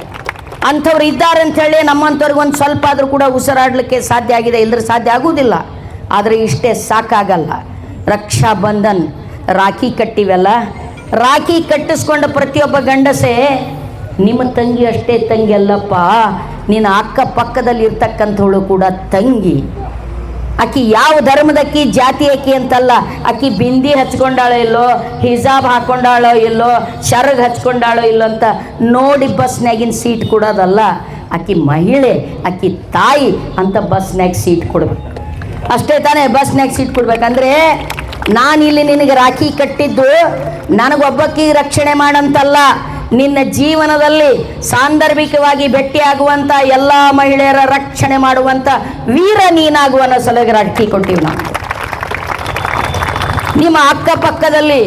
ಅಂಥವ್ರು ಇದ್ದಾರೆ ಅಂಥೇಳಿ ನಮ್ಮಂಥವ್ರಿಗೆ ಒಂದು ಸ್ವಲ್ಪ ಆದರೂ ಕೂಡ ಉಸಿರಾಡಲಿಕ್ಕೆ ಸಾಧ್ಯ ಆಗಿದೆ. ಇಲ್ಲದ್ರೆ ಸಾಧ್ಯ ಆಗುವುದಿಲ್ಲ. ಆದರೆ ಇಷ್ಟೇ ಸಾಕಾಗಲ್ಲ. ರಕ್ಷಾ ಬಂಧನ್ ರಾಖಿ ಕಟ್ಟಿವಲ್ಲ. ರಾಖಿ ಕಟ್ಟಿಸ್ಕೊಂಡ ಪ್ರತಿಯೊಬ್ಬ ಗಂಡಸೆ, ನಿಮ್ಮ ತಂಗಿ ಅಷ್ಟೇ ತಂಗಿ ಅಲ್ಲಪ್ಪ. ನಿನ್ನ ಅಕ್ಕ ಪಕ್ಕದಲ್ಲಿ ಇರ್ತಕ್ಕಂಥವಳು ಕೂಡ ತಂಗಿ. ಆಕಿ ಯಾವ ಧರ್ಮದಕ್ಕಿ ಜಾತಿ ಅಕ್ಕಿ ಅಂತಲ್ಲ ಆಕಿ ಬಿಂದಿ ಹಚ್ಕೊಂಡಾಳೋ ಇಲ್ಲೋ, ಹಿಜಾಬ್ ಹಾಕೊಂಡಾಳೋ ಇಲ್ಲೋ, ಶರಗ್ ಹಚ್ಕೊಂಡಾಳೋ ಇಲ್ಲೋ ಅಂತ ನೋಡಿ ಬಸ್ನ್ಯಾಗಿನ ಸೀಟ್ ಕೊಡೋದಲ್ಲ. ಆಕಿ ಮಹಿಳೆ ಆಕಿ ತಾಯಿ ಅಂತ ಬಸ್ನ್ಯಾಗ ಸೀಟ್ ಕೊಡ್ಬೇಕು. ಅಷ್ಟೇ ತಾನೇ ಬಸ್ನ್ಯಾಗ ಸೀಟ್ ಕೊಡ್ಬೇಕಂದ್ರೆ ನಾನು ಇಲ್ಲಿ ನಿನಗೆ ರಾಖಿ ಕಟ್ಟಿದ್ದು ನನಗೊಬ್ಬಕ್ಕಿ ರಕ್ಷಣೆ ಮಾಡಂತಲ್ಲ. ನಿನ್ನ ಜೀವನದಲ್ಲಿ ಸಾಂದರ್ಭಿಕವಾಗಿ ಭೇಟಿಯಾಗುವಂಥ ಎಲ್ಲ ಮಹಿಳೆಯರ ರಕ್ಷಣೆ ಮಾಡುವಂಥ ವೀರ ನೀನಾಗುವ ಅನ್ನೋ ಸಲುವಾಗಿ ರಾಖಿ ಕೊಟ್ಟಿವಿ ನಾವು. ನಿಮ್ಮ ಅಕ್ಕಪಕ್ಕದಲ್ಲಿ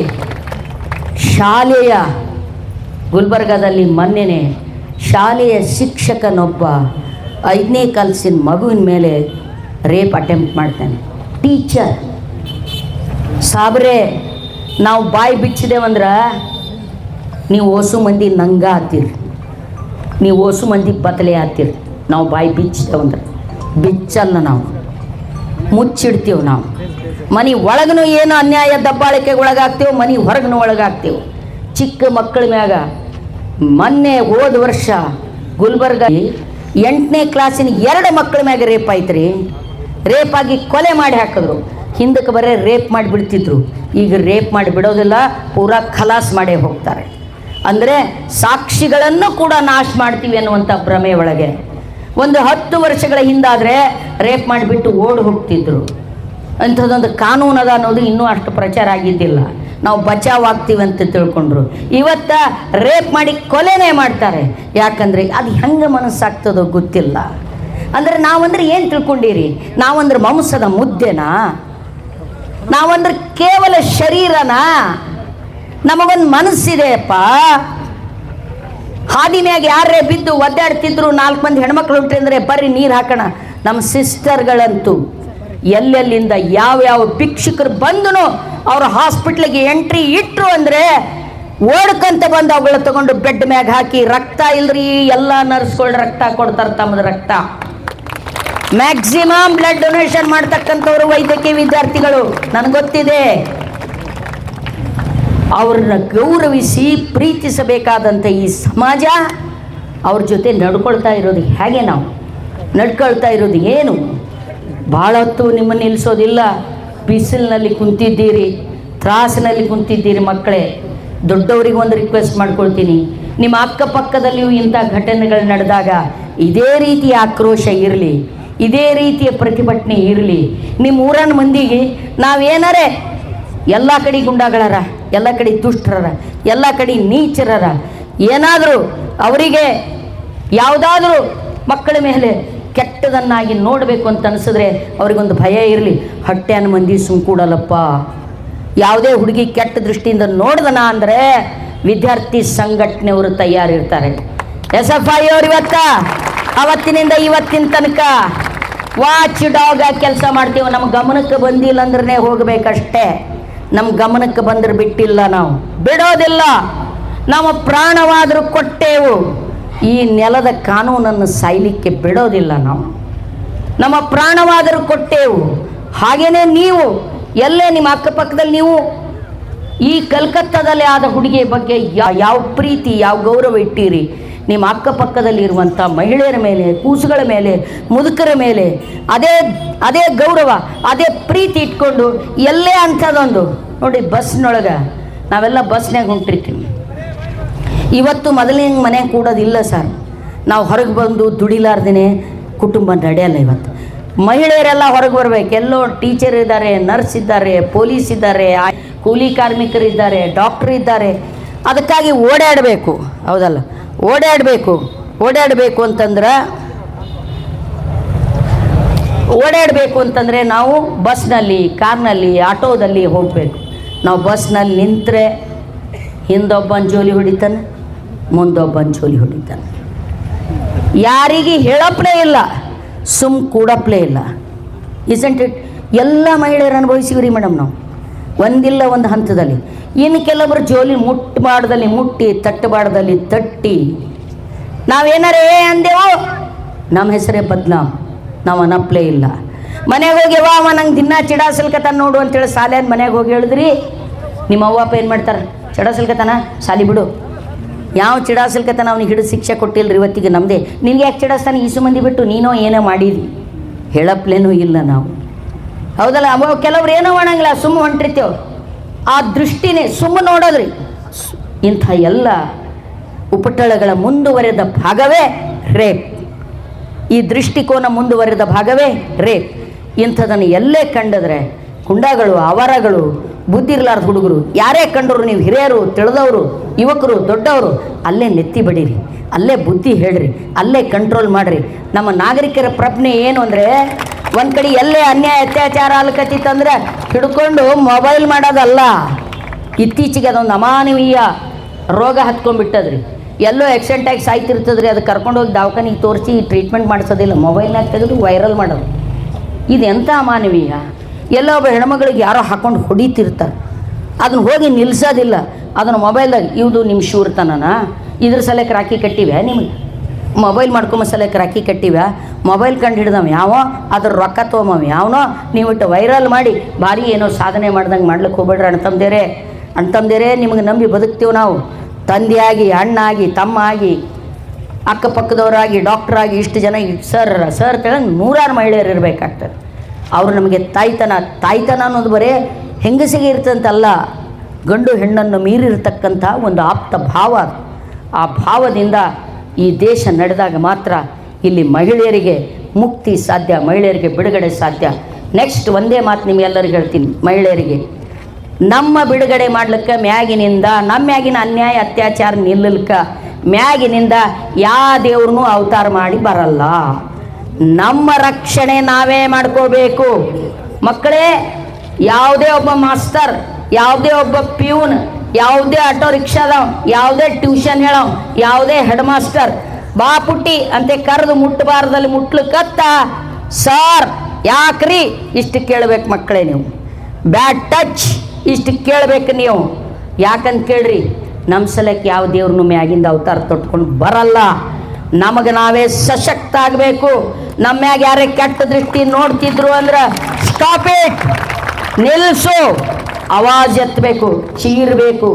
ಶಾಲೆಯ ಗುಲ್ಬರ್ಗಾದಲ್ಲಿ ಮೊನ್ನೆನೆ ಶಾಲೆಯ ಶಿಕ್ಷಕನೊಬ್ಬ ಐದನೇ ಕಲಸಿನ ಮಗುವಿನ ಮೇಲೆ ರೇಪ್ ಅಟೆಂಪ್ಟ್ ಮಾಡ್ತಾನೆ. ಟೀಚರ್ ಸಾಬ್ರೆ, ನಾವು ಬಾಯಿ ಬಿಚ್ಚಿದೇವಂದ್ರೆ ನೀವು ಓಸು ಮಂದಿ ನಂಗ ಆತೀರಿ. ನೀವು ಓಸು ಮಂದಿ ಬದಲೇ ಆತೀರಿ. ನಾವು ಬಾಯಿ ಬಿಚ್ಚಿದೇವಂದ್ರೆ ಬಿಚ್ಚಲ್ಲ ನಾವು. ಮುಚ್ಚಿಡ್ತೀವಿ ನಾವು. ಮನೆ ಒಳಗನು ಏನು ಅನ್ಯಾಯ ದಬ್ಬಾಳಿಕೆಗೆ ಒಳಗಾಗ್ತೇವೆ, ಮನೆ ಹೊರಗನು ಒಳಗಾಗ್ತೇವೆ. ಚಿಕ್ಕ ಮಕ್ಕಳ ಮ್ಯಾಗ ಮೊನ್ನೆ ಹೋದ ವರ್ಷ ಗುಲ್ಬರ್ಗ ಎಂಟನೇ ಕ್ಲಾಸಿನ ಎರಡು ಮಕ್ಕಳ ಮ್ಯಾಗ ರೇಪ್ ಆಯ್ತು ರೇಪ್ ಆಗಿ ಕೊಲೆ ಮಾಡಿ ಹಾಕಿದ್ರು. ಹಿಂದಕ್ಕೆ ಬರೀ ರೇಪ್ ಮಾಡಿಬಿಡ್ತಿದ್ರು. ಈಗ ರೇಪ್ ಮಾಡಿ ಬಿಡೋದಿಲ್ಲ ಪೂರಾ ಖಲಾಸ್ ಮಾಡೇ ಹೋಗ್ತಾರೆ. ಅಂದರೆ ಸಾಕ್ಷಿಗಳನ್ನು ಕೂಡ ನಾಶ ಮಾಡ್ತೀವಿ ಅನ್ನುವಂಥ ಭ್ರಮೆ ಒಳಗೆ. ಒಂದು ಹತ್ತು ವರ್ಷಗಳ ಹಿಂದಾದರೆ ರೇಪ್ ಮಾಡಿಬಿಟ್ಟು ಓಡಿ ಹೋಗ್ತಿದ್ರು. ಅಂಥದ್ದೊಂದು ಕಾನೂನು ಅದ ಅನ್ನೋದು ಇನ್ನೂ ಅಷ್ಟು ಪ್ರಚಾರ ಆಗಿದ್ದಿಲ್ಲ. ನಾವು ಬಚಾವ್ ಆಗ್ತೀವಿ ಅಂತ ತಿಳ್ಕೊಂಡ್ರು. ಇವತ್ತ ರೇಪ್ ಮಾಡಿ ಕೊಲೆನೇ ಮಾಡ್ತಾರೆ. ಯಾಕಂದ್ರೆ ಅದು ಹೆಂಗೆ ಮನಸ್ಸಾಗ್ತದೋ ಗೊತ್ತಿಲ್ಲ. ಅಂದ್ರೆ ನಾವಂದ್ರೆ ಏನು ತಿಳ್ಕೊಂಡಿರಿ? ನಾವಂದ್ರೆ ಮಾಂಸದ ಮುದ್ದೆನಾ? ನಾವಂದ್ರೆ ಕೇವಲ ಶರೀರನಾ? ನಮಗೊಂದು ಮನಸ್ಸಿದೆಯಪ್ಪ. ಹಾದಿ ಮ್ಯಾಗ ಯಾರೇ ಬಿದ್ದು ಒದ್ದಾಡ್ತಿದ್ರು ನಾಲ್ಕು ಮಂದಿ ಹೆಣ್ಮಕ್ಳು ಉಂಟಂದ್ರೆ ಬರ್ರಿ ನೀರು ಹಾಕೋಣ. ನಮ್ಮ ಸಿಸ್ಟರ್ಗಳಂತೂ ಎಲ್ಲೆಲ್ಲಿಂದ ಯಾವ್ಯಾವ ಭಿಕ್ಷುಕರು ಬಂದನು ಅವ್ರ ಹಾಸ್ಪಿಟ್ಲಿಗೆ ಎಂಟ್ರಿ ಇಟ್ರು ಅಂದ್ರೆ ಓಡ್ಕಂತ ಬಂದು ಅವುಗಳ ತಗೊಂಡು ಬೆಡ್ ಮ್ಯಾಗ ಹಾಕಿ ರಕ್ತ ಇಲ್ರಿ, ಎಲ್ಲ ನರ್ಸ್ಗಳು ರಕ್ತ ಕೊಡ್ತಾರೆ ತಮ್ಮದು ರಕ್ತ. ಮ್ಯಾಕ್ಸಿಮಮ್ ಬ್ಲಡ್ ಡೊನೇಷನ್ ಮಾಡ್ತಕ್ಕಂಥವ್ರು ವೈದ್ಯಕೀಯ ವಿದ್ಯಾರ್ಥಿಗಳು, ನನಗೆ ಗೊತ್ತಿದೆ. ಅವ್ರನ್ನ ಗೌರವಿಸಿ ಪ್ರೀತಿಸಬೇಕಾದಂಥ ಈ ಸಮಾಜ ಅವ್ರ ಜೊತೆ ನಡ್ಕೊಳ್ತಾ ಇರೋದು ಹೇಗೆ ನಾವು? ನಡ್ಕೊಳ್ತಾ ಇರೋದು ಏನು? ಭಾಳ ಹೊತ್ತು ನಿಮ್ಮನ್ನು ನಿಲ್ಲಿಸೋದಿಲ್ಲ ಬಿಸಿಲಿನಲ್ಲಿ ಕುಂತಿದ್ದೀರಿ, ತ್ರಾಸಿನಲ್ಲಿ ಕುಂತಿದ್ದೀರಿ ಮಕ್ಕಳೇ. ದೊಡ್ಡವರಿಗೆ ಒಂದು ರಿಕ್ವೆಸ್ಟ್ ಮಾಡ್ಕೊಳ್ತೀನಿ. ನಿಮ್ಮ ಅಕ್ಕಪಕ್ಕದಲ್ಲಿಯೂ ಇಂಥ ಘಟನೆಗಳು ನಡೆದಾಗ ಇದೇ ರೀತಿಯ ಆಕ್ರೋಶ ಇರಲಿ, ಇದೇ ರೀತಿಯ ಪ್ರತಿಭಟನೆ ಇರಲಿ. ನಿಮ್ಮ ಊರನ ಮಂದಿಗೆ ನಾವೇನಾರೇ? ಎಲ್ಲ ಕಡೆ ಗುಂಡಾಗಳರ. ಎಲ್ಲ ಕಡೆ ದುಷ್ಟರರ, ಎಲ್ಲ ಕಡೆ ನೀಚರರ. ಏನಾದರೂ ಅವರಿಗೆ ಯಾವುದಾದ್ರೂ ಮಕ್ಕಳ ಮೇಲೆ ಕೆಟ್ಟದನ್ನಾಗಿ ನೋಡಬೇಕು ಅಂತ ಅನಿಸಿದ್ರೆ ಅವ್ರಿಗೊಂದು ಭಯ ಇರಲಿ. ಹೊಟ್ಟೆನ ಮಂದಿ ಸುಮ್ಕೂಡಲ್ಲಪ್ಪ ಯಾವುದೇ ಹುಡುಗಿ ಕೆಟ್ಟ ದೃಷ್ಟಿಯಿಂದ ನೋಡ್ದನ ಅಂದರೆ ವಿದ್ಯಾರ್ಥಿ ಸಂಘಟನೆಯವರು ತಯಾರಿರ್ತಾರೆ. ಎಸ್ ಎಫ್ ಐ ಅವ್ರು ಇವತ್ತ, ಅವತ್ತಿನಿಂದ ಇವತ್ತಿನ ತನಕ ವಾಚ್ ಡಾಗ್ ಕೆಲಸ ಮಾಡ್ತೀವಿ. ನಮ್ಮ ಗಮನಕ್ಕೆ ಬಂದಿಲ್ಲ ಅಂದ್ರೆ ಹೋಗ್ಬೇಕಷ್ಟೇ. ನಮ್ಮ ಗಮನಕ್ಕೆ ಬಂದ್ರೆ ಬಿಟ್ಟಿಲ್ಲ ನಾವು. ಬಿಡೋದಿಲ್ಲ. ನಾವು ಪ್ರಾಣವಾದರೂ ಕೊಟ್ಟೇವು. ಈ ನೆಲದ ಕಾನೂನನ್ನು ಸಾಯ್ಲಿಕ್ಕೆ ಬಿಡೋದಿಲ್ಲ ನಾವು. ನಮ್ಮ ಪ್ರಾಣವಾದರೂ ಕೊಟ್ಟೇವು. ಹಾಗೇನೆ ನೀವು, ಎಲ್ಲೇ ನಿಮ್ಮ ಅಕ್ಕಪಕ್ಕದಲ್ಲಿ ನೀವು, ಈ ಕಲ್ಕತ್ತಾದಲ್ಲಿ ಆದ ಹುಡುಗಿಯ ಬಗ್ಗೆ ಯಾವ ಪ್ರೀತಿ, ಯಾವ ಗೌರವ ಇಟ್ಟಿರಿ? ನಿಮ್ಮ ಅಕ್ಕಪಕ್ಕದಲ್ಲಿರುವಂಥ ಮಹಿಳೆಯರ ಮೇಲೆ, ಕೂಸುಗಳ ಮೇಲೆ, ಮುದುಕರ ಮೇಲೆ, ಅದೇ ಅದೇ ಗೌರವ, ಅದೇ ಪ್ರೀತಿ ಇಟ್ಕೊಂಡು ಎಲ್ಲೇ ಅಂಥದ್ದೊಂದು. ನೋಡಿ, ಬಸ್ನೊಳಗೆ ನಾವೆಲ್ಲ ಬಸ್ನಾಗ ಹೊಂಟಿರ್ತೀವಿ. ಇವತ್ತು ಮೊದಲಿನ ಮನೆ ಕೂಡೋದಿಲ್ಲ ಸರ್. ನಾವು ಹೊರಗೆ ಬಂದು ದುಡಿಲಾರ್ದೇ ಕುಟುಂಬ ನಡೆಯಲ್ಲ ಇವತ್ತು. ಮಹಿಳೆಯರೆಲ್ಲ ಹೊರಗೆ ಬರಬೇಕು. ಎಲ್ಲೋ ಟೀಚರ್ ಇದ್ದಾರೆ, ನರ್ಸ್ ಇದ್ದಾರೆ, ಪೊಲೀಸ್ ಇದ್ದಾರೆ ಕೂಲಿ ಕಾರ್ಮಿಕರಿದ್ದಾರೆ, ಡಾಕ್ಟ್ರ್ ಇದ್ದಾರೆ. ಅದಕ್ಕಾಗಿ ಓಡಾಡಬೇಕು. ಹೌದಲ್ಲ? ಓಡಾಡಬೇಕು ಓಡಾಡಬೇಕು ಅಂತಂದ್ರೆ, ಓಡಾಡಬೇಕು ಅಂತಂದರೆ ನಾವು ಬಸ್ನಲ್ಲಿ, ಕಾರ್ನಲ್ಲಿ, ಆಟೋದಲ್ಲಿ ಹೋಗಬೇಕು. ನಾವು ಬಸ್ನಲ್ಲಿ ನಿಂತರೆ ಹಿಂದೊಬ್ಬನ ಜೋಲಿ ಹೊಡಿತಾನೆ, ಮುಂದೊಬ್ಬನ ಜೋಲಿ ಹೊಡಿತಾನೆ. ಯಾರಿಗೆ ಹೇಳಪ್ಲೇ ಇಲ್ಲ, ಸುಮ್ ಕೂಡಪ್ಲೇ ಇಲ್ಲ. ಇಸಂಟ್ ಇಟ್ ಎಲ್ಲ ಮಹಿಳೆಯರು ಅನುಭವಿಸಿವ್ರಿ ಮೇಡಮ್ ನಾವು. ಒಂದಿಲ್ಲ, ಒಂದು ಹಂತದಲ್ಲಿ. ಇನ್ನು ಕೆಲವರು ಜೋಲಿ ಮುಟ್ಟಬಾರ್ದಲ್ಲಿ ಮುಟ್ಟಿ ತಟ್ಟಬಾರ್ದಲ್ಲಿ ತಟ್ಟಿ. ನಾವೇನಾರೇ ಅಂದೆವು? ನಮ್ಮ ಹೆಸರೇ ಬದ್ನಾಮ್. ನಾವು ಅನಪ್ಲೇ ಇಲ್ಲ. ಮನೆಗೆ ಹೋಗಿ ಅವ ಅವ ನಂಗೆ ದಿನ ಚಿಡಾಸಲ್ಕತಾನ ನೋಡು ಅಂತೇಳಿ ಸಾಲ್ಯಾನ ಮನೆಗೆ ಹೋಗಿ ಹೇಳಿದ್ರಿ. ನಿಮ್ಮ ಅವ್ವ ಅಪ್ಪ ಏನು ಮಾಡ್ತಾರೆ? ಚಿಡಾಸಲ್ಕತಾನ ಸಾಲಿ ಬಿಡು. ಯಾವ ಚಿಡಾಸಲ್ಕತಾನ ಅವ್ನಿಗೆ ಹಿಡಿದು ಶಿಕ್ಷೆ ಕೊಟ್ಟಿಲ್ಲರಿ ಇವತ್ತಿಗೆ ನಮ್ಮದೇ ನಿನಗೆ ಯಾಕೆ ಚಿಡಾಸ್ತಾನೆ? ಈಸು ಮಂದಿ ಬಿಟ್ಟು ನೀನೋ ಏನೋ ಮಾಡಿದಿ? ಹೇಳಪ್ಲೇನೂ ಇಲ್ಲ ನಾವು. ಹೌದಲ್ಲ, ಅವ ಕೆಲವ್ರು ಏನೋ ಮಾಡಂಗಿಲ್ಲ ಸುಮ್ಮ ಹೊಂಟಿರ್ತೇವೆ ಆ ದೃಷ್ಟಿನೇ ಸುಮ್ಮ ನೋಡೋದ್ರಿ. ಇಂಥ ಎಲ್ಲ ಉಪಟಳಗಳ ಮುಂದುವರೆದ ಭಾಗವೇ ರೇಪ್. ಈ ದೃಷ್ಟಿಕೋನ ಮುಂದುವರೆದ ಭಾಗವೇ ರೇಪ್. ಇಂಥದನ್ನು ಎಲ್ಲೇ ಕಂಡಿದ್ರೆ ಕುಂಡಗಳು ಅವರಗಳು ಬುದ್ಧಿ ಇರ್ಲಾರ್ದ ಹುಡುಗರು, ಯಾರೇ ಕಂಡರು ನೀವು ಹಿರಿಯರು, ತಿಳಿದವರು, ಯುವಕರು, ದೊಡ್ಡವರು, ಅಲ್ಲೇ ನೆತ್ತಿ ಬಡೀರಿ, ಅಲ್ಲೇ ಬುದ್ಧಿ ಹೇಳ್ರಿ, ಅಲ್ಲೇ ಕಂಟ್ರೋಲ್ ಮಾಡಿರಿ. ನಮ್ಮ ನಾಗರಿಕರ ಪ್ರಜ್ಞೆ ಏನು ಅಂದರೆ ಒಂದು ಕಡೆ ಎಲ್ಲೇ ಅನ್ಯಾಯ, ಅತ್ಯಾಚಾರ ಅಲ್ಕತ್ತಿತ್ತಂದ್ರೆ ಹಿಡ್ಕೊಂಡು ಮೊಬೈಲ್ ಮಾಡೋದಲ್ಲ. ಇತ್ತೀಚೆಗೆ ಅದೊಂದು ಅಮಾನವೀಯ ರೋಗ ಹತ್ಕೊಂಡ್ಬಿಟ್ಟದ್ರಿ. ಎಲ್ಲೋ ಆಕ್ಸಿಡೆಂಟ್ ಆಗಿ ಸಾಯ್ತಿರ್ತದ್ರಿ, ಅದು ಕರ್ಕೊಂಡೋಗಿ ದವಾಖಾನಿಗೆ ತೋರಿಸಿ ಟ್ರೀಟ್ಮೆಂಟ್ ಮಾಡಿಸೋದಿಲ್ಲ. ಮೊಬೈಲ್ನಾಗ ತೆಗೆದು ವೈರಲ್ ಮಾಡೋದು. ಇದು ಎಂಥ ಅಮಾನವೀಯ? ಎಲ್ಲೋ ಒಬ್ಬ ಹೆಣ್ಮಗಳಿಗೆ ಯಾರೋ ಹಾಕೊಂಡು ಹೊಡಿತಿರ್ತಾರೆ. ಅದನ್ನ ಹೋಗಿ ನಿಲ್ಸೋದಿಲ್ಲ. ಅದನ್ನು ಮೊಬೈಲ್ದಾಗ ಇವುದು ನಿಮ್ಮ ಶೂರ್ತನನ? ಇದ್ರ ಸಲಕ್ಕೆ ರಾಖಿ ಕಟ್ಟಿವೆ ನಿಮಗೆ? ಮೊಬೈಲ್ ಮಾಡ್ಕೊಂಬ ಸಲಕ್ಕೆ ರಾಕಿ ಕಟ್ಟಿವ. ಮೊಬೈಲ್ ಕಂಡು ಹಿಡ್ದವ ಯಾವ, ಅದ್ರ ರೊಕ್ಕ ತೊಗೊಂಬವ ಯಾವನೋ, ನೀವು ಇಟ್ಟು ವೈರಲ್ ಮಾಡಿ ಭಾರಿ ಏನೋ ಸಾಧನೆ ಮಾಡ್ದಂಗೆ ಮಾಡ್ಲಿಕ್ಕೆ ಹೋಗ್ಬೇಡ್ರಿ ಅಣ್ತಂದೇರೆ ಅಣ್ತಂದೇರೆ ನಿಮಗೆ ನಂಬಿ ಬದುಕ್ತೀವಿ ನಾವು. ತಂದೆಯಾಗಿ, ಅಣ್ಣಾಗಿ ತಮ್ಮ ಆಗಿ ಅಕ್ಕಪಕ್ಕದವರಾಗಿ, ಡಾಕ್ಟ್ರಾಗಿ ಇಷ್ಟು ಜನ ಸರ್ ಸರ್ ಕೇಳಂಗೆ ನೂರಾರು ಮಹಿಳೆಯರು ಇರಬೇಕಾಗ್ತದೆ. ಅವರು ನಮಗೆ ತಾಯ್ತನ ತಾಯ್ತನ ಅನ್ನೋದು ಬರೇ ಹೆಂಗಸಿಗೆ ಇರ್ತಂತಲ್ಲ, ಗಂಡು ಹೆಣ್ಣನ್ನು ಮೀರಿರ್ತಕ್ಕಂಥ ಒಂದು ಆಪ್ತ ಭಾವ ಆ ಭಾವದಿಂದ ಈ ದೇಶ ನಡೆದಾಗ ಮಾತ್ರ ಇಲ್ಲಿ ಮಹಿಳೆಯರಿಗೆ ಮುಕ್ತಿ ಸಾಧ್ಯ, ಮಹಿಳೆಯರಿಗೆ ಬಿಡುಗಡೆ ಸಾಧ್ಯ. ನೆಕ್ಸ್ಟ್ ಒಂದೇ ಮಾತು ನಿಮಗೆಲ್ಲರಿಗೂ ಹೇಳ್ತೀನಿ, ಮಹಿಳೆಯರಿಗೆ. ನಮ್ಮ ಬಿಡುಗಡೆ ಮಾಡ್ಲಿಕ್ಕೆ ಮ್ಯಾಗಿನಿಂದ, ನಮ್ಮ ಮ್ಯಾಗಿನ ಅನ್ಯಾಯ, ಅತ್ಯಾಚಾರ ನಿಲ್ಲಲ್ಕ ಮ್ಯಾಗಿನಿಂದ ಯಾವ ದೇವ್ರನ್ನೂ ಅವತಾರ ಮಾಡಿ ಬರಲ್ಲ. ನಮ್ಮ ರಕ್ಷಣೆ ನಾವೇ ಮಾಡ್ಕೋಬೇಕು. ಮಕ್ಕಳೇ, ಯಾವುದೇ ಒಬ್ಬ ಮಾಸ್ತರ್ ಯಾವುದೇ ಒಬ್ಬ ಪ್ಯೂನ್ ಯಾವುದೇ ಆಟೋ ರಿಕ್ಷಾದವ್ ಯಾವುದೇ ಟ್ಯೂಷನ್ ಹೇಳವ್, ಯಾವುದೇ ಹೆಡ್ ಮಾಸ್ಟರ್ ಬಾ ಪುಟ್ಟಿ ಅಂತ ಕರೆದು ಮುಟ್ಟಬಾರ್ದಲ್ಲಿ ಮುಟ್ಲಕ್ಕತ್ತ ಸಾರ್, ಯಾಕ್ರಿ? ಇಷ್ಟು ಕೇಳ್ಬೇಕು ಮಕ್ಕಳೇ ನೀವು. ಬ್ಯಾಡ್ ಟಚ್, ಇಷ್ಟು ಕೇಳ್ಬೇಕು ನೀವು. ಯಾಕಂತ ಕೇಳ್ರಿ? ನಮ್ಮ ಸಲಕ್ಕೆ ಯಾವ ದೇವ್ರನ್ನು ಮ್ಯಾಗಿಂದ ಅವತಾರ ತೊಟ್ಕೊಂಡು ಬರಲ್ಲ. ನಮಗೆ ನಾವೇ ಸಶಕ್ತ ಆಗಬೇಕು. ನಮ್ಮ ಮ್ಯಾಗ ಯಾರೇ ಕೆಟ್ಟ ದೃಷ್ಟಿ ನೋಡ್ತಿದ್ರು ಅಂದ್ರೆ ಸ್ಟಾಪ್ ಇಟ್ ನಿಲ್ಸು. ಅವಾಜ್ ಎತ್ತಬೇಕು, ಚೀರಬೇಕು,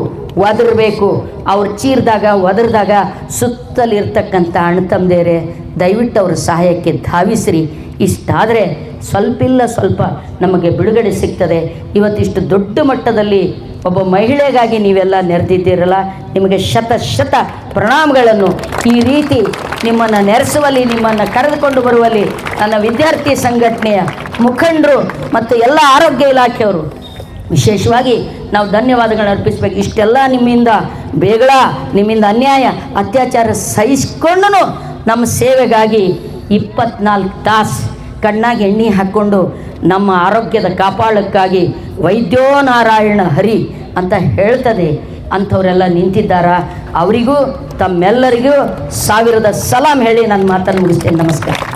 ಒದರಬೇಕು. ಅವ್ರು ಚೀರ್ದಾಗ, ಒದರಿದಾಗ ಸುತ್ತಲಿರ್ತಕ್ಕಂಥ ಅಣ್ತಂದೇರೆ ದಯವಿಟ್ಟು ಅವ್ರ ಸಹಾಯಕ್ಕೆ ಧಾವಿಸ್ರಿ. ಇಷ್ಟಾದರೆ ಸ್ವಲ್ಪ ಇಲ್ಲ ಸ್ವಲ್ಪ ನಮಗೆ ಬಿಡುಗಡೆ ಸಿಗ್ತದೆ. ಇವತ್ತಿಷ್ಟು ದೊಡ್ಡ ಮಟ್ಟದಲ್ಲಿ ಒಬ್ಬ ಮಹಿಳೆಗಾಗಿ ನೀವೆಲ್ಲ ನೆರೆದಿದ್ದೀರಲ್ಲ, ನಿಮಗೆ ಶತ ಶತ ಪ್ರಣಾಮಗಳನ್ನು ಈ ರೀತಿ ನಿಮ್ಮನ್ನು ನೆರೆಸುವಲ್ಲಿ, ನಿಮ್ಮನ್ನು ಕರೆದುಕೊಂಡು ಬರುವಲ್ಲಿ ನನ್ನ ವಿದ್ಯಾರ್ಥಿ ಸಂಘಟನೆಯ ಮುಖಂಡರು ಮತ್ತು ಎಲ್ಲ ಆರೋಗ್ಯ ಇಲಾಖೆಯವರು ವಿಶೇಷವಾಗಿ ನಾವು ಧನ್ಯವಾದಗಳನ್ನ ಅರ್ಪಿಸ್ಬೇಕು. ಇಷ್ಟೆಲ್ಲ ನಿಮ್ಮಿಂದ ಬೇಗಳ, ನಿಮ್ಮಿಂದ ಅನ್ಯಾಯ, ಅತ್ಯಾಚಾರ ಸಹಿಸ್ಕೊಂಡು ನಮ್ಮ ಸೇವೆಗಾಗಿ ಇಪ್ಪತ್ನಾಲ್ಕು ತಾಸು ಕಣ್ಣಾಗಿ ಎಣ್ಣೆ ಹಾಕ್ಕೊಂಡು ನಮ್ಮ ಆರೋಗ್ಯದ ಕಾಪಾಳಕ್ಕಾಗಿ ವೈದ್ಯೋ ನಾರಾಯಣ ಹರಿ ಅಂತ ಹೇಳ್ತದೆ. ಅಂಥವರೆಲ್ಲ ನಿಂತಿದ್ದಾರ? ಅವರಿಗೂ ತಮ್ಮೆಲ್ಲರಿಗೂ ಸಾವಿರದ ಸಲಾಂ ಹೇಳಿ ನನ್ನ ಮಾತನ್ನು ಮುಗಿಸ್ತೇನೆ. ನಮಸ್ಕಾರ.